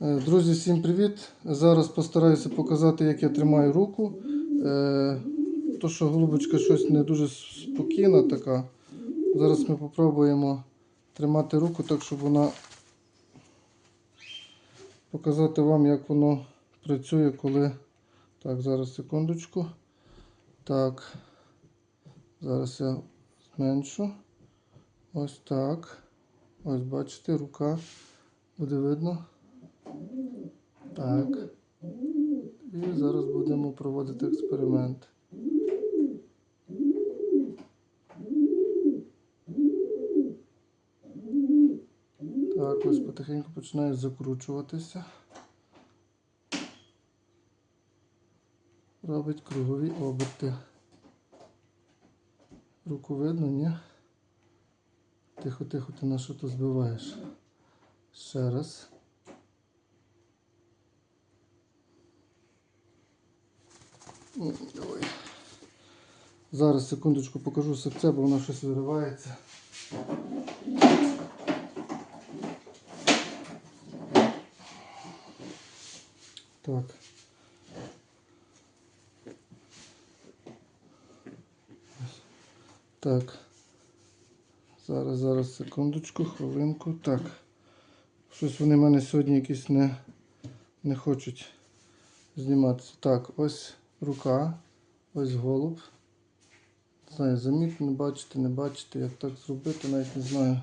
Е, Друзі, всім привіт! Зараз постараюся показати, як я тримаю руку. Е, То, що голубочка щось не дуже спокійна така. Зараз ми спробуємо тримати руку так, щоб вона показати вам, як воно працює, коли. Так, зараз секундочку. Так. Зараз я зменшу. Ось так. Ось бачите, рука. Буде видно. Так. І зараз будемо проводити експеримент. Так, ось потихеньку починає закручуватися. Робить кругові оберти. Руку видно, ні? Тихо, тихо, ти на що то збиваєш? Ще раз. Ой. Зараз секундочку покажу серце, бо воно щось виривається. Так. Так. Зараз, зараз, секундочку, хвилинку. Так. Щось вони в мене сьогодні якісь не, не хочуть зніматися. Так, ось рука, ось голуб. Не знаю, замітно бачите, не бачите, як так зробити, навіть не знаю,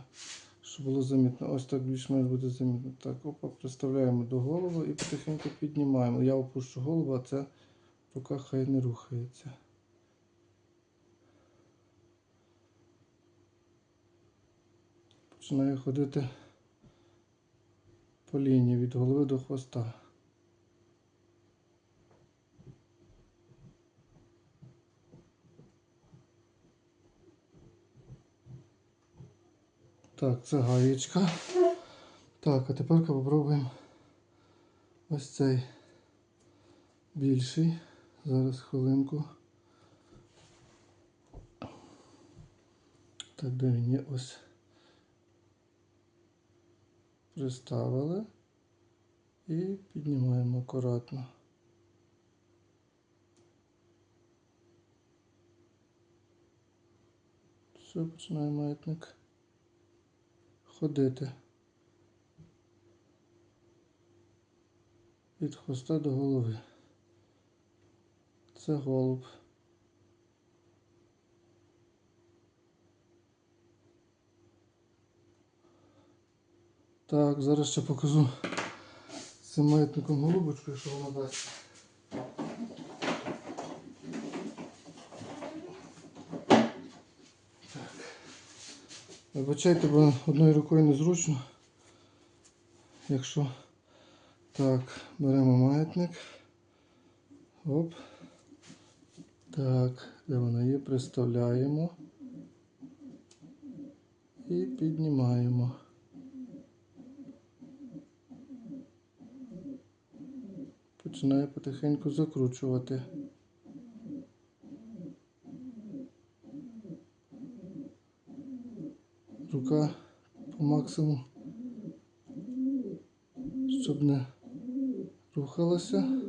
що було замітно. Ось так більш-менш буде замітно. Так, опа, приставляємо до голови і потихеньку піднімаємо. Я опущу голову, а ця рука хай не рухається. Починаю ходити по лінії від голови до хвоста. Так, це гаєчка. Так, а тепер попробуємо ось цей більший. Зараз хвилинку. Так, де є? Ось. Приставили і піднімаємо акуратно. Все, починає маятник ходити від хвоста до голови. Це голуб. Так, зараз ще покажу цим маятником голубочку, що вона дасть. Вибачайте, бо одною рукою незручно. Якщо так, беремо маятник. Оп. Так, де вона є, приставляємо і піднімаємо. Починає потихеньку закручувати. Рука по максимуму, щоб не рухалася.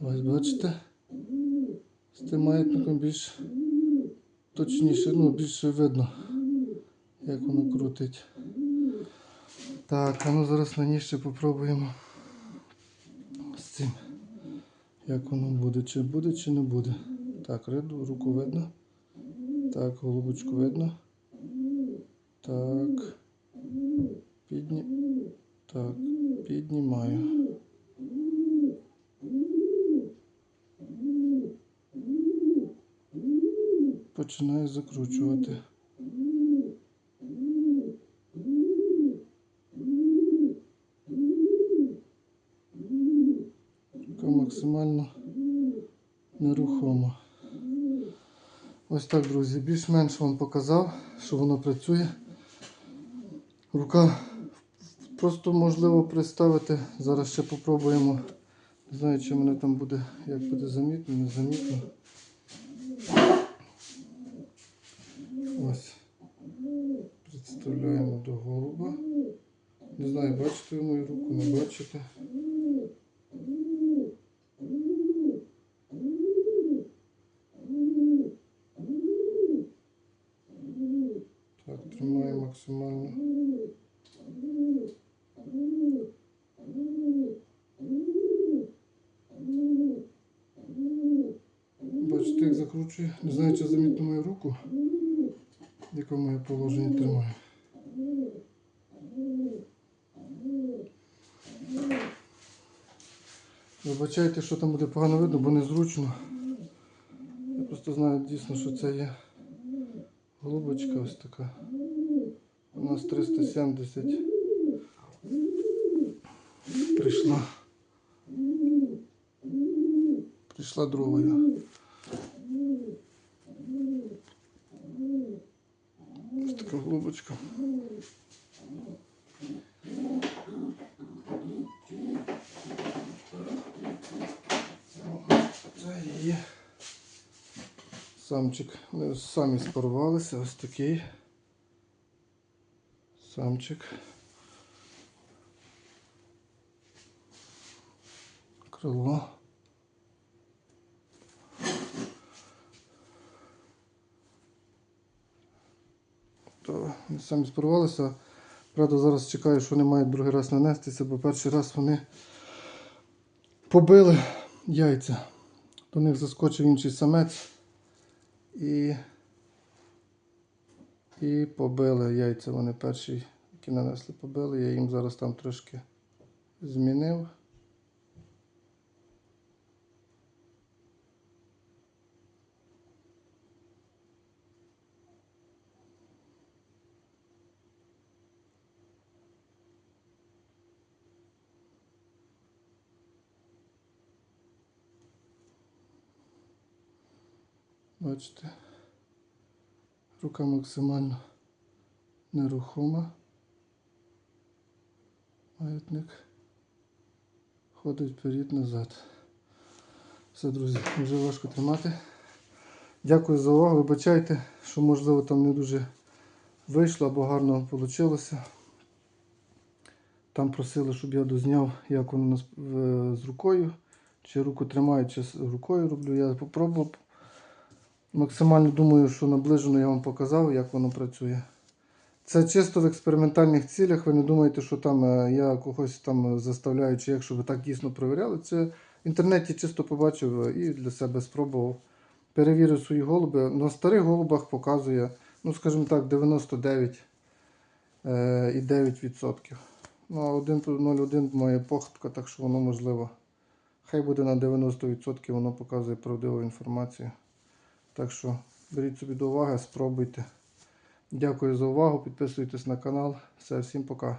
Ось бачите, з тим маятником більш точніше, ну більше видно, як воно крутить. Так, а ну зараз ній ще попробуємо з цим. Як воно буде, чи буде, чи не буде. Так, руку видно. Так, голубочку видно. Так. Підні... Так, піднімаю. Починаю закручувати. Рука максимально нерухома. Ось так, друзі. Більш-менш вам показав, що воно працює. Рука просто можливо приставити. Зараз ще попробуємо. Не знаю, чи мене там буде, як буде замітно, не замітно. Ось. Представляємо до голуба. Не знаю, бачите ви мою руку, не бачите. Так, тримаю максимально. Бачите, як закручує. Не знаю, чи замітно мою руку, якому я положенні тримаю. Вибачайте, що там буде погано видно, бо незручно. Я просто знаю дійсно, що це є голубочка ось така. У нас 370 прийшла. Прийшла другою. Ось така голубочка. Це є. Самчик. Вони самі спарувалися. Ось такий. Самчик. Крило. То самі спарувалися. Правда, зараз чекаю, що вони мають другий раз нанестися, бо перший раз вони побили яйця. До них заскочив інший самець і, і побили яйця. Вони перші, які нанесли, побили. Я їм зараз там трошки змінив. Бачите, рука максимально нерухома. Маятник ходить вперед-назад. Все, друзі, вже важко тримати. Дякую за увагу. Вибачайте, що можливо там не дуже вийшло або гарно вийшло. Там просили, щоб я дозняв, як воно е, з рукою. Чи руку тримаю, чи з рукою роблю. Я попробував. Максимально думаю, що наближено я вам показав, як воно працює. Це чисто в експериментальних цілях. Ви не думаєте, що там е, я когось там заставляю, чи якщо ви так дійсно перевіряли. Це в інтернеті чисто побачив е, і для себе спробував. Перевірив свої голуби. На старих голубах показує, ну, скажімо так, 99,9%. Ну, а 1.01 має похибка, так що воно можливо. Хай буде на 90%, воно показує правдиву інформацію. Так що беріть собі до уваги, спробуйте. Дякую за увагу. Підписуйтесь на канал. Все, всім пока.